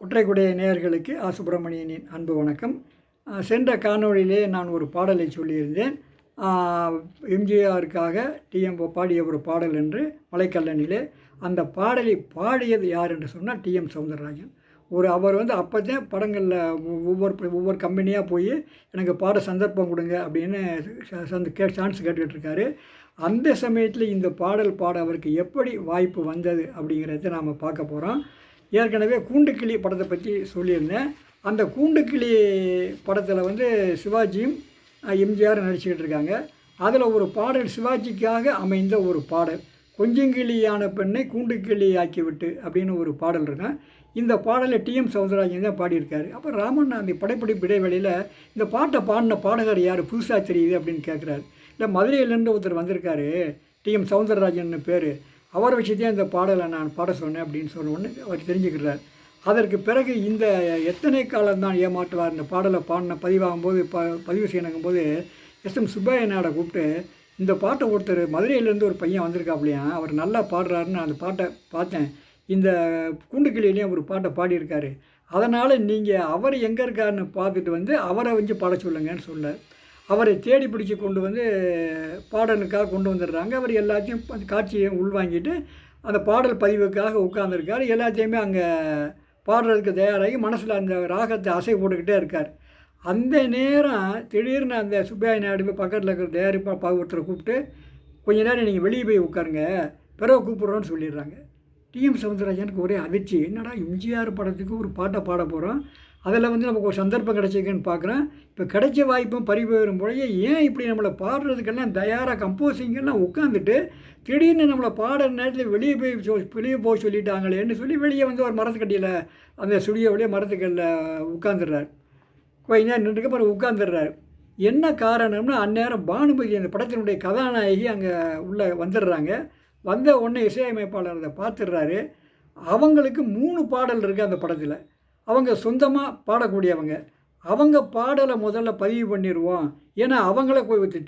குற்றைக்குடைய நேயர்களுக்கு ஆ சுப்பிரமணியனின் அன்பு வணக்கம். சென்ற காணொலியிலே நான் ஒரு பாடலை சொல்லியிருந்தேன். எம்ஜிஆருக்காக டிஎம் பாடிய ஒரு பாடல் என்று மலைக்கல்லனிலே அந்த பாடலை பாடியது யார் என்று சொன்னால் டிஎம் சவுந்தரராஜன். ஒரு அவர் வந்து அப்போதான் படங்களில் ஒவ்வொரு ஒவ்வொரு கம்பெனியாக போய் எனக்கு பாட சந்தர்ப்பம் கொடுங்க அப்படின்னு ச- சந்த கே சான்ஸ் கேட்டுக்கிட்டு இருக்காரு அந்த சமயத்தில் இந்த பாடல் பாட அவருக்கு எப்படி வாய்ப்பு வந்தது அப்படிங்கிறத நாம் பார்க்க போகிறோம் ஏற்கனவே கூண்டுக்கிளி படத்தை பற்றி சொல்லியிருந்தேன். அந்த கூண்டுக்கிளி படத்தில் வந்து சிவாஜியும் எம்ஜிஆர் நடிச்சுக்கிட்டு இருக்காங்க. அதில் ஒரு பாடல் சிவாஜிக்காக அமைந்த ஒரு பாடல். கொஞ்சங்கிளியான பெண்ணை கூண்டுக்கிளி ஆக்கிவிட்டு அப்படின்னு ஒரு பாடல் இருக்கும். இந்த பாடலை டிஎம் சௌந்தரராஜன் தான் பாடியிருக்காரு. அப்போ ராமன் அந்த படைப்பிடிப்பு இடைவெளியில் இந்த பாட்டை பாடின பாடகர் யார்? புதுசாக தெரியுது அப்படின்னு கேட்குறாரு இல்லை மதுரையிலேருந்து ஒருத்தர் வந்திருக்காரு டிஎம் சௌந்தரராஜன் பேர். அவரை விஷயத்தையும் இந்த பாடலை நான் பாட சொன்னேன் அப்படின்னு சொன்ன உடனே அவர் தெரிஞ்சுக்கிறார். அதற்கு பிறகு இந்த எத்தனை காலம்தான் ஏமாற்றுவார்? இந்த பாடலை பாடின பதிவாகும்போது ப பதிவு செய்யணுங்கும்போது எஸ் எம் சுப்பையனாட கூப்பிட்டு இந்த பாட்டை ஒருத்தர் மதுரையிலேருந்து ஒரு பையன் வந்திருக்காப்லையா அவர் நல்லா பாடுறாருன்னு அந்த பாட்டை பார்த்தேன். இந்த கூண்டுக்கிளியிலையும் ஒரு பாட்டை பாடியிருக்காரு. அதனால் நீங்கள் அவர் எங்கே இருக்காருன்னு பார்த்துட்டு வந்து அவரை வந்து பாட சொல்லுங்கன்னு சொன்னார் அவரை தேடி பிடிச்சி கொண்டு வந்து பாடலுக்காக கொண்டு வந்துடுறாங்க. அவர் எல்லாத்தையும் அந்த காட்சியை உள்வாங்கிட்டு அந்த பாடல் பதிவுக்காக உட்காந்துருக்காரு எல்லாத்தையுமே அங்கே பாடுறதுக்கு தயாராகி மனசில் அந்த ராகத்தை அசை போட்டுக்கிட்டே இருக்கார். அந்த நேரம் திடீர்னு அந்த சுப்பையா நாயுடு பக்கத்தில் இருக்கிற தயாரிப்பா ஒருத்தரை கூப்பிட்டு கொஞ்ச நேரம் நீங்கள் வெளியே போய் உட்காருங்க. பிறகு கூப்பிட்றோன்னு சொல்லிடுறாங்க. டிஎம் சவுந்தரராஜனுக்கு ஒரே அதிர்ச்சி. என்னடா எம்ஜிஆர் படத்துக்கு ஒரு பாட்டை பாட போகிறோம் அதில் வந்து நமக்கு ஒரு சந்தர்ப்பம் கிடைச்சிருக்குன்னு பார்க்குறேன். இப்போ கிடைச்ச வாய்ப்பும் பறிபோயிடும் பொழுது ஏன் இப்படி நம்மளை பாடுறதுக்கெல்லாம் தயாராக கம்போசிங்கெல்லாம் உட்காந்துட்டு திடீர்னு நம்மளை பாடுற நேரத்தில் வெளியே போய் சொ- வெளியே போக சொல்லிட்டாங்களேன்னு சொல்லி வெளியே வந்து ஒரு மரத்துக்கட்டியில் அந்த ஸ்டுடியோவிலேயே மரத்துக்கல்ல உட்காந்துடுறாரு கொஞ்ச நேரம் நின்றுக்கு அப்புறம் உட்காந்துடுறாரு என்ன காரணம்னா அந்நேரம் பானுமதி அந்த படத்தினுடைய கதாநாயகி அங்கே உள்ளே வந்துடுறாங்க. வந்த உடனே இசையமைப்பாளர் அதை பார்த்துடுறாரு. அவங்களுக்கு மூணு பாடல் இருக்குது அந்த படத்தில். அவங்க சொந்தமாக பாடக்கூடியவங்க. அவங்க பாடலை முதல்ல பதிவு பண்ணிடுவோம் ஏன்னா அவங்கள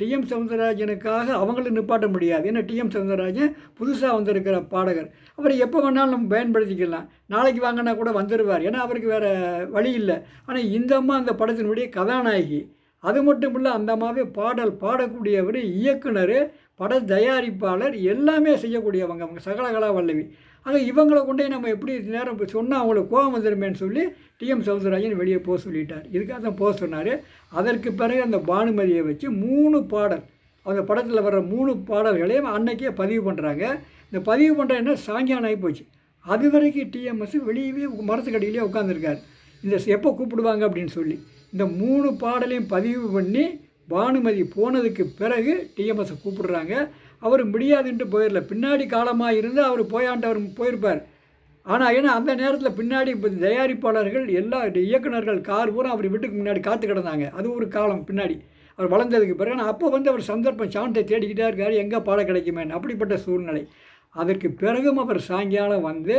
டிஎம் சவுந்தரராஜனுக்காக அவங்கள நிப்பாட்ட முடியாது. ஏன்னா டிஎம் சவுந்தரராஜன் புதுசாக வந்திருக்கிற பாடகர். அவர் எப்போ வேணாலும் நம்ம பயன்படுத்திக்கலாம். நாளைக்கு வாங்கினா கூட வந்துடுவார் ஏன்னா அவருக்கு வேறு வழி இல்லை. ஆனால் இந்த அம்மா அந்த படத்தினுடைய கதாநாயகி. அது மட்டும் இல்லை அந்த அம்மாவே பாடல் பாடக்கூடியவர் இயக்குனர் பட தயாரிப்பாளர் எல்லாமே செய்யக்கூடியவங்க. அவங்க சகலகலா வல்லவி. ஆக இவங்களை கொண்டே நம்ம எப்படி நேரம் சொன்னால் அவங்களுக்கு கோபம் வந்துருமேன்னு சொல்லி டிஎம் சவுந்தரராஜன் வெளியே போக சொல்லிட்டார். இதுக்காக தான் போக சொன்னார். அதற்கு பிறகு அந்த பானுமதியை வச்சு மூணு பாடல் அந்த படத்தில் வர்ற மூணு பாடல்களையும் அன்னைக்கே பதிவு பண்ணுறாங்க இந்த பதிவு பண்ணுற என்ன? சாயங்காலம் ஆகிப்போச்சு அது வரைக்கும் டிஎம்எஸ் வெளியவே மரத்துக்கடியிலே உட்காந்துருக்காரு இந்த எப்போ கூப்பிடுவாங்க அப்படின்னு சொல்லி. இந்த மூணு பாடலையும் பதிவு பண்ணி பானுமதி போனதுக்கு பிறகு டிஎம்எஸை கூப்பிடுறாங்க. அவர் முடியாதுன்ட்டு போயிடல. பின்னாடி காலமாக இருந்து அவர் போயாண்டவர் போயிருப்பார். ஆனால் ஏன்னா அந்த நேரத்தில் பின்னாடி இப்போ தயாரிப்பாளர்கள் எல்லா இயக்குனர்கள் கார் பூரா அவர் வீட்டுக்கு முன்னாடி காத்து கிடந்தாங்க. அது ஒரு காலம் பின்னாடி. அவர் வளர்ந்ததுக்கு பிறகு ஆனால் அப்போ வந்து அவர் சந்தர்ப்பம் சாண்டை தேடிக்கிட்டே இருக்கார். எங்கே பாட கிடைக்குமேன்னு. அப்படிப்பட்ட சூழ்நிலை. அதற்கு பிறகும் அவர் சாயங்காலம் வந்து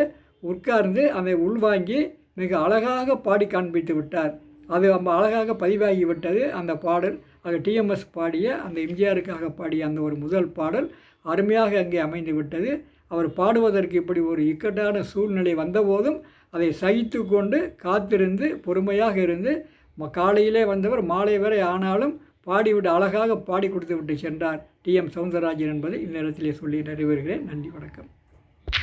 உட்கார்ந்து அதை உள்வாங்கி மிக அழகாக பாடி காண்பித்து விட்டார். அது ரொம்ப அழகாக பதிவாகிவிட்டது. அந்த பாடல் அது டிஎம்எஸ் பாடிய அந்த எம்ஜிஆருக்காக பாடிய அந்த ஒரு முதல் பாடல் அருமையாக அங்கே அமைந்து விட்டது அவர் பாடுவதற்கு இப்படி ஒரு இக்கட்டான சூழ்நிலை வந்தபோதும் அதை சகித்து கொண்டு காத்திருந்து பொறுமையாக இருந்து ம- காலையிலே வந்தவர் மாலை வரை ஆனாலும் பாடிவிட்டு அழகாக பாடி கொடுத்து விட்டு சென்றார் டிஎம் சவுந்தரராஜன் என்பதை இந்த இடத்திலே சொல்லி நிறைவேறுகிறேன் நன்றி வணக்கம்.